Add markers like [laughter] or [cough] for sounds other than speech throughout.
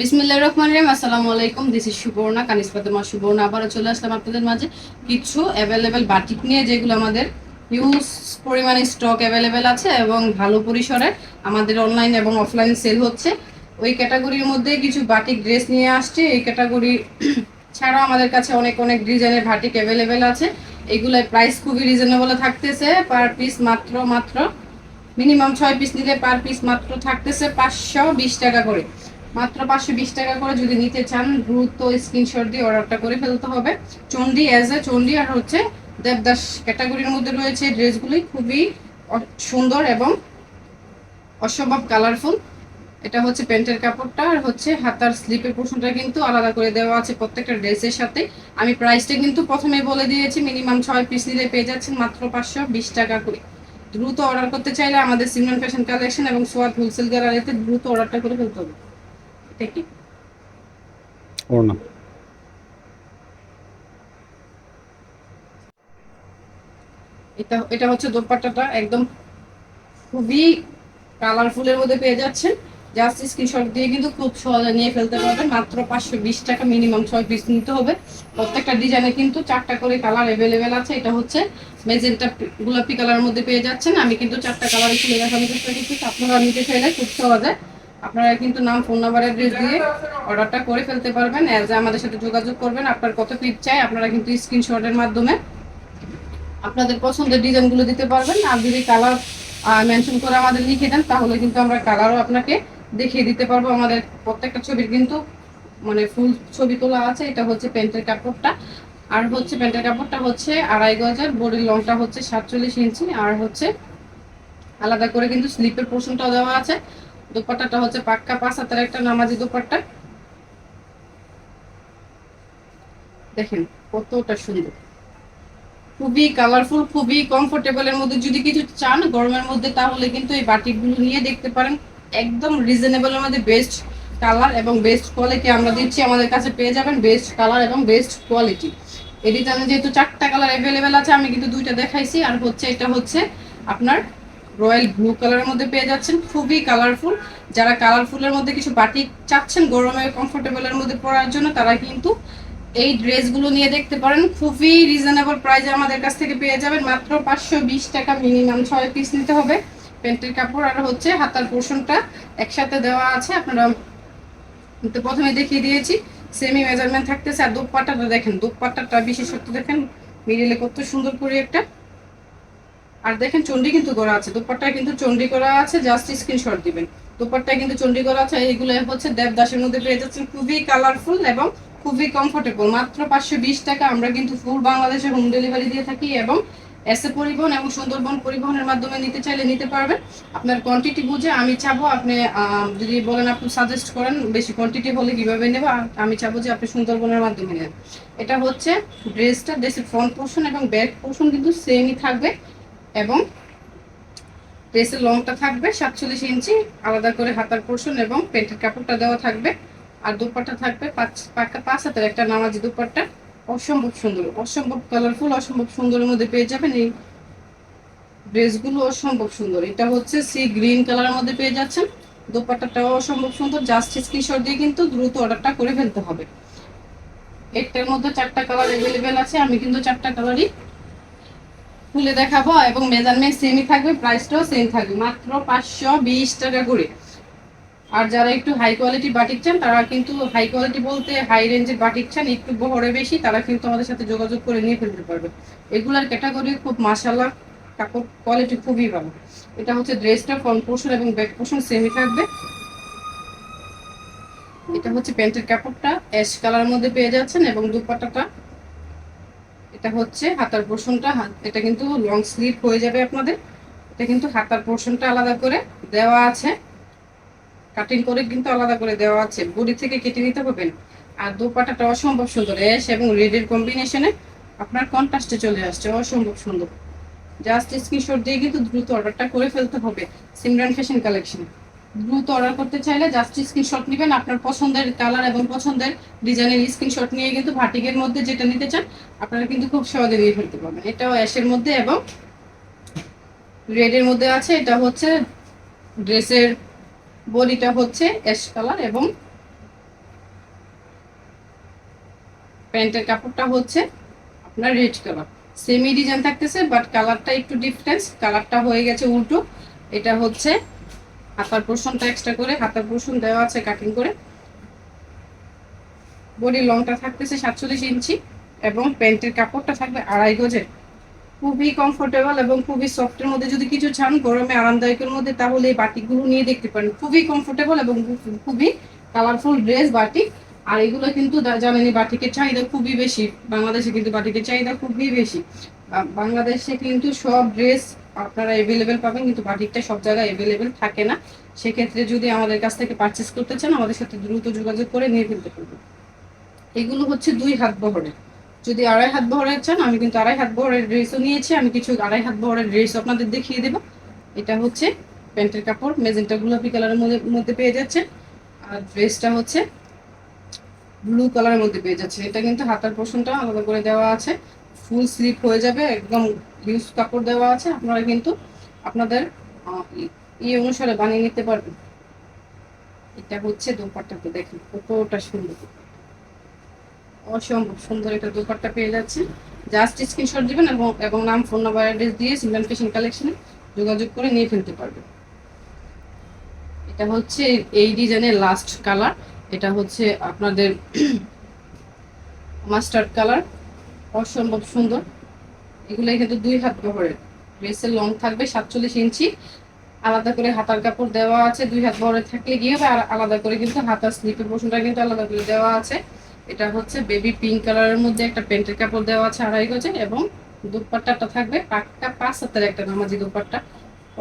বিসমিল্লাহ রহমান রহিম, আসসালামু আলাইকুম। This is Suborna, Kaniz Fatema Suborna. আবারও চলে আসলাম আপনাদের মাঝে কিছু অ্যাভেলেবেল বাটিক নিয়ে, যেগুলো আমাদের হিউজ পরিমাণে স্টক অ্যাভেলেবেল আছে এবং ভালো পরিসরে আমাদের অনলাইন এবং অফলাইন সেল হচ্ছে। ওই ক্যাটাগরির মধ্যে কিছু বাটিক ড্রেস নিয়ে আসছে। এই ক্যাটাগরি [clears throat] ছাড়াও আমাদের কাছে অনেক অনেক ডিজাইনের বাটিক অ্যাভেলেবেল আছে। এগুলোর প্রাইস খুবই রিজনেবল থাকতেছে। পার পিস মাত্র মাত্র মিনিমাম ছয় পিস নিলে পার পিস মাত্র থাকতেছে পাঁচশো বিশ টাকা করে। মাত্র পাঁচশো বিশ টাকা করে যদি নিতে চান, দ্রুত স্ক্রিনশট দিয়ে অর্ডারটা করে ফেলতে হবে। চন্ডি অ্যাজ এ চন্ডি আর হচ্ছে দেবদাস ক্যাটাগরির মধ্যে রয়েছে ড্রেসগুলি। খুবই সুন্দর এবং অসম্ভব কালারফুল এটা হচ্ছে প্যান্টের কাপড়টা আর হচ্ছে হাতার স্লিপের পোর্শনটা কিন্তু আলাদা করে দেওয়া আছে প্রত্যেকটা ড্রেসের সাথে। আমি প্রাইসটা কিন্তু প্রথমে বলে দিয়েছি মিনিমাম ছয় পিস নিলে পেয়ে যাচ্ছেন মাত্র পাঁচশো বিশ টাকা করে। দ্রুত অর্ডার করতে চাইলে আমাদের সিমরন ফ্যাশন কালেকশন এবং সোয়াদ হোলসেল গ্যালারিতে দ্রুত অর্ডারটা করে ফেলতে হবে। কি ওড়না। এটা এটা হচ্ছে দোপাট্টাটা একদম খুবই কালারফুলের মধ্যে পেয়ে যাচ্ছেন। জাস্ট স্ক্রিনশট দিয়ে কিন্তু খুব সহজে নিয়ে ফেলতে পারবেন। মাত্র পাঁচশো বিশ টাকা মিনিমাম ছয় পিস নিতে হবে। প্রত্যেকটা ডিজাইনে কিন্তু চারটা করে কালার অ্যাভেলেবেল আছে। এটা হচ্ছে মেজেন্টা গোলাপি কালারের মধ্যে পেয়ে যাচ্ছেন। আমি কিন্তু চারটা কালারে খুলে দেখানোর চেষ্টা করছি আপনারা নিতে চাইলে খুব সহজে আপনারা কিন্তু নাম ফোন নাম্বার অ্যাড্রেস দিয়ে অর্ডারটা করে ফেলতে পারবেন। অ্যাজ আমাদের সাথে যোগাযোগ করবেন, আপনার কত পিস চাই, আপনারা কিন্তু স্ক্রিনশটের মাধ্যমে আপনাদের পছন্দের ডিজাইনগুলো দিতে পারবেন। আর যদি কালার মেনশন করে আমাদের লিখে দেন, তাহলে কিন্তু আমরা কালারও আপনাকে দেখিয়ে দিতে পারব। আমাদের প্রত্যেকটা ছবির কিন্তু মানে ফুল ছবি তোলা আছে। এটা হচ্ছে প্যান্টের কাপড়টা। আর হচ্ছে প্যান্টের কাপড়টা হচ্ছে আড়াই গজার, বডির লংটা হচ্ছে সাতচল্লিশ ইঞ্চি। আর হচ্ছে আলাদা করে কিন্তু স্লিপের পোর্শনটাও দেওয়া আছে। দোপাট্টাটা হচ্ছে পাক্কা পাঁচ হাতের একটা নামাজি দোপাট্টা। দেখেন কতটা সুন্দর। খুবই কালারফুল খুবই কমফোর্টেবল এর মধ্যে যদি কিছু চান গরমের মধ্যে, তাহলে কিন্তু এই বাটিকগুলো নিয়ে দেখতে পারেন। একদম রিজনেবলের মধ্যে বেস্ট কালার এবং বেস্ট কোয়ালিটি আমরা দিচ্ছি। আমাদের কাছে পেয়ে যাবেন বেস্ট কালার এবং বেস্ট কোয়ালিটি এই ডিজাইনে যেহেতু চারটা কালার অ্যাভেলেবেল আছে, আমি কিন্তু দুইটা দেখাইছি। আর হচ্ছে, এটা হচ্ছে আপনার রয়্যাল ব্লু কালারের মধ্যে পেয়ে যাচ্ছেন। খুবই কালারফুল যারা কালারফুলের মধ্যে কিছু বাটিক চাচ্ছেন, গরমে কমফোর্টেবলের মধ্যে পরার জন্য, তারা কিন্তু এই ড্রেসগুলো নিয়ে দেখতে পারেন। খুবই রিজনেবল প্রাইসে আমাদের কাছ থেকে পেয়ে যাবেন। মাত্র পাঁচশো বিশ টাকা মিনিমাম ছয় পিস নিতে হবে। প্যান্টের কাপড় আর হচ্ছে হাতার পোর্শনটা একসাথে দেওয়া আছে। আপনারা তো প্রথমে দেখিয়ে দিয়েছি। সেমি মেজারমেন্ট থাকতেছে। আর দোপাট্টাটা দেখেন, দোপাট্টাটা বিশেষত্ব দেখেন মিডিলে কত সুন্দর করে একটা আর দেখেন চন্ডি কিন্তু করা আছে দোপাট্টা কিন্তু চন্ডি করা আছে জাস্ট স্ক্রিনশট দিবেন। দোপাট্টা কিন্তু চন্ডি করা আছে এইগুলো হচ্ছে দেবদাসের মধ্যে পেয়ে যাচ্ছেন। খুবই কালারফুল এবং খুবই কমফোর্টেবল মাত্র পাঁচশো বিশ টাকা আমরা কিন্তু ফুল বাংলাদেশে হোম ডেলিভারি দিয়ে থাকি এবং এসে পরিবহন এবং সুন্দরবন পরিবহনের মাধ্যমে নিতে চাইলে নিতে পারবেন। আপনার কোয়ান্টিটি বুঝে আমি চাবো, আপনি যদি বলেন আপনি সাজেস্ট করেন, বেশি কোয়ান্টিটি হলে কীভাবে নেব আমি চাবো যে আপনি সুন্দরবনের মাধ্যমে নেন। এটা হচ্ছে ড্রেসটা ড্রেসের ফ্রন্ট পোর্শন এবং ব্যাক পোর্শন কিন্তু সেমই থাকবে। এবং ড্রেসের লংটা থাকবে সাতচল্লিশ ইঞ্চি, আলাদা করে হাতার পোর্শন এবং প্যান্টের কাপড়টা দেওয়া থাকবে। আর দুপাট্টা থাকবে পাঁচ পাক্কা পাঁচ হাতের একটা নামাজি দুপাট্টা। অসম্ভব সুন্দর, অসম্ভব কালারফুল অসম্ভব সুন্দরের মধ্যে পেয়ে যাবেন এই ড্রেসগুলো অসম্ভব সুন্দর। এটা হচ্ছে সি গ্রিন কালারের মধ্যে পেয়ে যাচ্ছেন। দোপাট্টাটাও অসম্ভব সুন্দর, জাস্ট স্ক্রিনশট দিয়ে কিন্তু দ্রুত অর্ডারটা করে ফেলতে হবে। একটার মধ্যে চারটা কালার অ্যাভেলেবেল আছে, আমি কিন্তু চারটা কালারই খুলে দেখাবো এবং মেজারমেন্ট সেমই থাকবে প্রাইসটাও সেম থাকবে। মাত্র পাঁচশো বিশ টাকা করে। আর যারা একটু হাই কোয়ালিটি বাটিক চান, তারা কিন্তু হাই কোয়ালিটি বলতে হাই রেঞ্জের বাটিক চান, একটু বহরে বেশি, তারা কিন্তু আমাদের সাথে যোগাযোগ করে নিয়ে ফেলতে পারবে। এগুলার ক্যাটাগরি খুব মাসাল্লাহ কাপড় কোয়ালিটি খুবই ভালো। এটা হচ্ছে ড্রেসটা ফ্রন্ট পোর্শন এবং ব্যাক পোর্শন সেমই থাকবে। এটা হচ্ছে প্যান্টের কাপড়টা অ্যাশ কালার মধ্যে পেয়ে যাচ্ছেন এবং দুপাট্টাটা এটা হচ্ছে হাতার পোর্শনটা এটা কিন্তু লং স্লিভ হয়ে যাবে আপনাদের। এটা কিন্তু হাতার পোর্শনটা আলাদা করে দেওয়া আছে। কাটিং করে কিন্তু আলাদা করে দেওয়া আছে। বডি থেকে কেটে নিতে হবে আর দোপাটাটা অসম্ভব সুন্দর অ্যাশ এবং রেডের কম্বিনেশনে আপনার কন্ট্রাস্টে চলে আসছে, অসম্ভব সুন্দর। জাস্ট স্ক্রিনশট দিয়ে কিন্তু দ্রুত অর্ডারটা করে ফেলতে হবে সিমরান ফ্যাশন কালেকশন দ্রুত অর্ডার করতে চাইলে জাস্ট স্ক্রিনশট নেবেন। আপনার পছন্দের কালার এবং পছন্দের ডিজাইনের স্ক্রিনশট নিয়ে কিন্তু ভাটিকের মধ্যে যেটা নিতে চান, আপনারা কিন্তু খুব সহজে নিয়ে ফেলতে পারবেন। এটাও অ্যাশের মধ্যে এবং রেডের মধ্যে আছে। এটা হচ্ছে ড্রেসের বডিটা হচ্ছে অ্যাশ কালার এবং প্যান্টের কাপড়টা হচ্ছে আপনার রেড কালার সেমি ডিজাইন থাকতেছে বাট কালারটা একটু ডিফারেন্স কালারটা হয়ে গেছে উল্টো। এটা হচ্ছে হাতার পোর্শনটা এক্সট্রা করে, হাতার পোর্শন দেওয়া আছে কাটিং করে। বডি লংটা থাকতেছে সাতচল্লিশ ইঞ্চি এবং প্যান্টের কাপড়টা থাকবে আড়াই গজের। খুবই কমফোর্টেবল এবং খুবই সফটের মধ্যে যদি কিছু চান, গরমে আরামদায়কের মধ্যে, তাহলে এই বাটিকগুলো নিয়ে দেখতে পারেন। খুবই কমফোর্টেবল এবং খুবই কালারফুল ড্রেস বাটিক। আর এগুলো কিন্তু জানেনই, বাটিকের চাহিদা খুবই বেশি। বাংলাদেশে কিন্তু বাটিকের চাহিদা খুবই বেশি। বাংলাদেশে কিন্তু সব ড্রেস আপনারা এভেলেবেল পাবেন, কিন্তু বাটিকটা সব জায়গায় এভেলেবেল থাকে না। সেক্ষেত্রে যদি আমাদের কাছ থেকে পারচেস করতে চান, আমাদের সাথে দ্রুত যোগাযোগ করে নিয়ে ফেলতে পারবেন। এগুলো হচ্ছে দুই হাত বহরের। যদি আড়াই হাত বহরের চান, আমি কিন্তু আড়াই হাত বহরের ড্রেসও নিয়েছি, আমি কিছু আড়াই হাত বহরের ড্রেস আপনাদের দেখিয়ে দেবো। এটা হচ্ছে প্যান্টের কাপড়, মেজেন্টা গোলাপি কালারের মধ্যে পেয়ে যাচ্ছে আর ড্রেসটা হচ্ছে ব্লু কালারের মধ্যে পেয়ে যাচ্ছে এটা কিন্তু হাতার পোর্শনটা আলাদা করে দেওয়া আছে। ফুল স্লিপ হয়ে যাবে, একদম ইউজ কাপড় দেওয়া আছে, আপনারা কিন্তু আপনাদের ইয়ে অনুসারে বানিয়ে নিতে পারবেন। এটা হচ্ছে দোপাট্টাতে দেখেন, কতটা সুন্দর। অসম্ভব সুন্দর একটা দোপাট্টা পেয়ে যাচ্ছে জাস্ট স্ক্রিনশট দিবেন এবং এবং নাম, ফোন নাম্বার, অ্যাড্রেস দিয়ে সিমলান ফ্যাশন কালেকশনে যোগাযোগ করে নিয়ে ফেলতে পারবেন। এটা হচ্ছে এই ডিজাইনের লাস্ট কালার। এটা হচ্ছে আপনাদের [clears throat] মাস্টার্ড কালার। অসম্ভব সুন্দর। এগুলো কিন্তু দুই হাত বহরের ড্রেসের লং থাকবে সাতচল্লিশ ইঞ্চি। আলাদা করে হাতার কাপড় দেওয়া আছে, দুই হাত বহরে থাকলে গিয়ে হবে আর আলাদা করে কিন্তু হাতার স্লিপের পোর্শনটা কিন্তু আলাদা করে দেওয়া আছে। এটা হচ্ছে বেবি পিঙ্ক কালারের মধ্যে একটা প্যান্টের কাপড় দেওয়া আছে আড়াই গজে এবং দুপাট্টাটা থাকবে পাক্কা পাঁচ হাতের একটা নামাজি দুপাট্টা।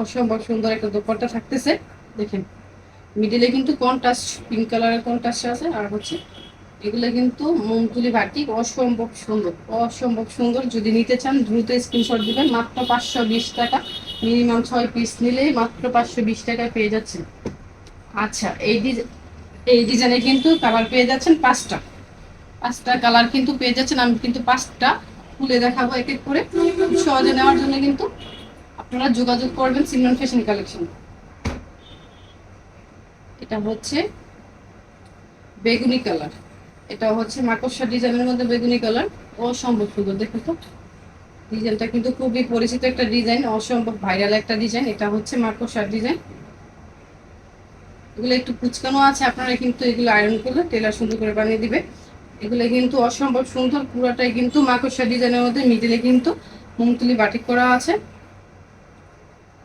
অসম্ভব সুন্দর একটা দুপাট্টা থাকতেছে। দেখেন মিডিলে কিন্তু কন্ট্রাস্ট পিঙ্ক কালারের কন্ট্রাস্ট আছে। আর হচ্ছে এগুলো কিন্তু মমতুলি বাটিক অসম্ভব সুন্দর অসম্ভব সুন্দর। যদি নিতে চান, দ্রুত স্ক্রিনশট দিবেন। মাত্র পাঁচশো বিশ টাকা। মিনিমাম ছয় পিস নিলেই মাত্র পাঁচশো বিশ টাকায় পেয়ে যাচ্ছেন। আচ্ছা এই এই ডিজাইনে কিন্তু কালার পেয়ে যাচ্ছেন পাঁচটা। পাঁচটা কালার কিন্তু পেয়ে যাচ্ছেন। আমি কিন্তু পাঁচটা খুলে দেখাবো এক এক করে। সহজে নেওয়ার জন্য কিন্তু আপনারা যোগাযোগ করবেন সিমরন ফ্যাশন কালেকশন এটা হচ্ছে বেগুনি কালার এটা হচ্ছে মাকড়সা ডিজাইনের মধ্যে বেগুনি কালার অসম্ভব সুন্দর দেখো তো। ডিজাইনটা কিন্তু খুবই পরিচিত একটা ডিজাইন, অসম্ভব ভাইরাল একটা ডিজাইন, এটা হচ্ছে মাকড়সার ডিজাইন। এগুলো একটু কুচকানো আছে, আপনারা কিন্তু এগুলো আয়রন করলে টেলার সুন্দর করে বানিয়ে দিবে। এগুলো কিন্তু অসম্ভব সুন্দর, পুরোটাই কিন্তু মাকড়সা ডিজাইনের মধ্যে মিডিলে কিন্তু মুমতুলি বাটিক করা আছে।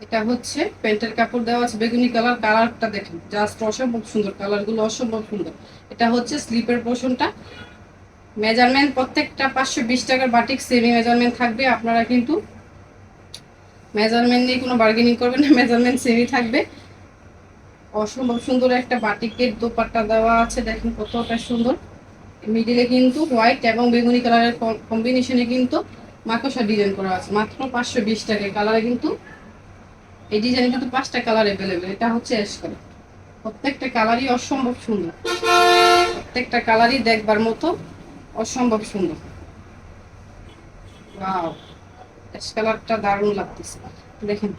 এটা হচ্ছে প্যান্টের কাপড় দেওয়া আছে, বেগুনি কালার, কালারটা দেখেন জাস্ট অসম্ভব সুন্দর, কালারগুলো অসম্ভব সুন্দর। এটা হচ্ছে স্লিপের পোর্শনটা। মেজারমেন্ট প্রত্যেকটা পাঁচশো বিশ টাকার বাটিক সেমি মেজারমেন্ট থাকবে। আপনারা কিন্তু মেজারমেন্ট নিয়ে কোনো বার্গেনিং করবেন না মেজারমেন্ট সেমি থাকবে। অসম্ভব সুন্দর একটা বাটিকের দোপাট্টা দেওয়া আছে, দেখেন কতটা সুন্দর। মিডিলে কিন্তু হোয়াইট এবং বেগুনি কালারের কম্বিনেশনে কিন্তু মাকড়সা ডিজাইন করা আছে। মাত্র পাঁচশো বিশ টাকায়। কালারে কিন্তু এই ডিজাইনে কিন্তু পাঁচটা কালার অ্যাভেলেবেল এটা হচ্ছে অ্যাশ কালার প্রত্যেকটা কালারই অসম্ভব সুন্দর। প্রত্যেকটা কালারই দেখবার মতো অসম্ভব সুন্দর। ওয়াও অ্যাশ কালারটা দারুণ লাগতেছে। দেখেন,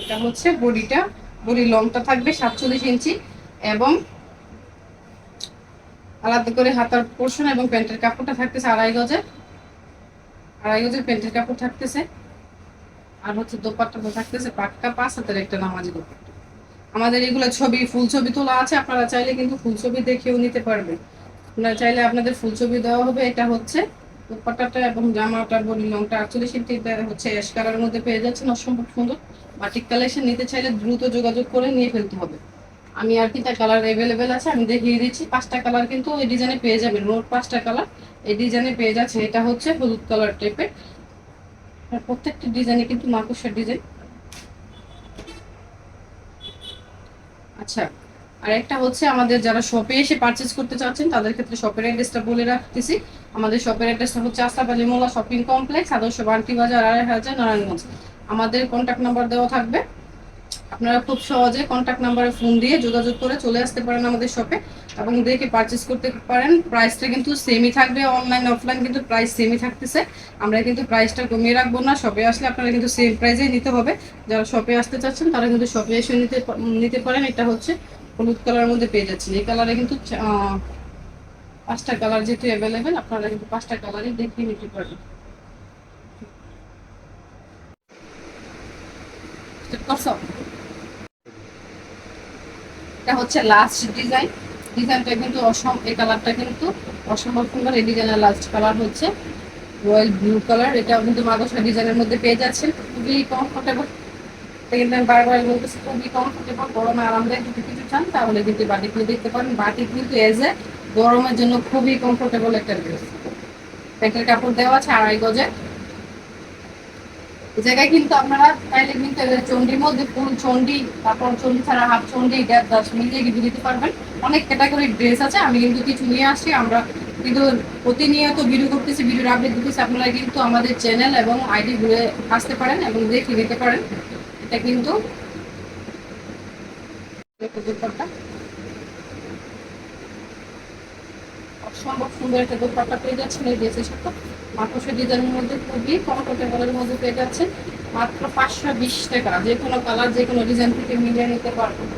এটা হচ্ছে বডিটা, বডি লংটা থাকবে সাতচল্লিশ ইঞ্চি এবং আলাদা করে হাতার পোর্শন এবং প্যান্টের কাপড়টা থাকতেছে আড়াই গজের আড়াই গজের প্যান্টের কাপড় থাকতেছে। আর হচ্ছে দোপাট্টাটা থাকতেছে পাক্কা পাঁচ হাতের একটা নামাজি দোপাট্টা। আমাদের এগুলো ছবি ফুল ছবি তোলা আছে, আপনারা চাইলে কিন্তু ফুল ছবি দেখেও নিতে পারবেন। আপনারা চাইলে আপনাদের ফুল ছবি দেওয়া হবে, এটা হচ্ছে দোপাট্টাটা এবং জামাটার বডি লংটা, আটচল্লিশ ইঞ্চি হচ্ছে অ্যাশ কালারের মধ্যে পেয়ে যাচ্ছেন, অসম্ভব সুন্দর। বাটিক কালেকশন নিতে চাইলে দ্রুত যোগাযোগ করে নিয়ে ফেলতে হবে। আমি আর কি তার কালার অ্যাভেলেবেল আছে, আমি দেখিয়ে দিচ্ছি। পাঁচটা কালার কিন্তু এই ডিজাইনে পেয়ে যাবেন, মোট পাঁচটা কালার এই ডিজাইনে পেয়ে যাচ্ছে। এটা হচ্ছে হলুদ কালার টাইপের প্রত্যেকটা ডিজাইনে কিন্তু মাকুসের ডিজাইন। আচ্ছা আর একটা হচ্ছে আমাদের যারা শপে এসে পারচেজ করতে চাচ্ছেন, তাদের ক্ষেত্রে শপের অ্যাড্রেসটা বলে রাখতেছি। আমাদের শপের অ্যাড্রেসটা হচ্ছে আস্তাব আলী মোল্লা শপিং কমপ্লেক্স আদর্শ বান্টি বাজার, আড়াই হাজার, নারায়ণগঞ্জ। আমাদের কন্ট্যাক্ট নাম্বার দেওয়া থাকবে। আপনারা খুব সহজে কন্ট্যাক্ট নাম্বারে ফোন দিয়ে যোগাযোগ করে চলে আসতে পারেন আমাদের শপে এবং দেখে পারচেস করতে পারেন। প্রাইসটা কিন্তু সেমই থাকবে অনলাইন অফলাইন কিন্তু প্রাইস সেমই থাকতেছে। আমরা কিন্তু প্রাইসটা কমিয়ে রাখব না। শপে আসলে আপনারা কিন্তু সেম প্রাইসেই নিতে হবে। যারা শপে আসতে চাচ্ছেন, তারা কিন্তু শপে এসে নিতে নিতে পারেন। এটা হচ্ছে হলুদ কালারের মধ্যে পেয়ে যাচ্ছেন। এই কালারে কিন্তু পাঁচটা কালার যেহেতু অ্যাভেলেবেল আপনারা কিন্তু পাঁচটা কালারই দেখিয়ে নিতে করছ? এটা হচ্ছে লাস্ট ডিজাইন ডিজাইনটা কিন্তু অসম, এই কালারটা কিন্তু অসম্ভব সুন্দর। এই ডিজাইনের লাস্ট কালার হচ্ছে রয়্যাল ব্লু কালার এটা কিন্তু মাদসা ডিজাইনের মধ্যে পেয়ে যাচ্ছেন। খুবই কমফোর্টেবল আমি বারবার খুবই গরমে আরামদায়ক। যদি কিছু চান, তাহলে কিন্তু দেখতে পারেন। কিন্তু এজ এ গরমের জন্য খুবই কমফোর্টেবল একটা কাপড় দেওয়া আছে আড়াই গজে জায়গায় কিন্তু আপনারা চাইলে মধ্যে চন্ডি তারপর চন্ডি ছাড়া হাফ চন্ডি গ্যাপ দাস মিলিয়ে দিতে পারবেন। অনেক ক্যাটাগরির ড্রেস আছে, আমি কিন্তু কিছু নিয়ে আসছি, আমরা কিন্তু প্রতিনিয়ত ভিডিও করতেছি ভিডিওর আপডেট দিতেছি, আপনারা কিন্তু আমাদের চ্যানেল এবং আইডি ঘুরে আসতে পারেন এবং দেখে নিতে পারেন। এটা কিন্তু অসম্ভব সুন্দর একটা পেয়ে যাচ্ছেন এই মাত্র ডিজাইনের মধ্যে খুবই মধ্যে পেয়ে মাত্র পাঁচশো বিশ টাকা। যে কোনো কালার যে কোনো ডিজাইন থেকে মিলিয়ে নিতে পারবেন।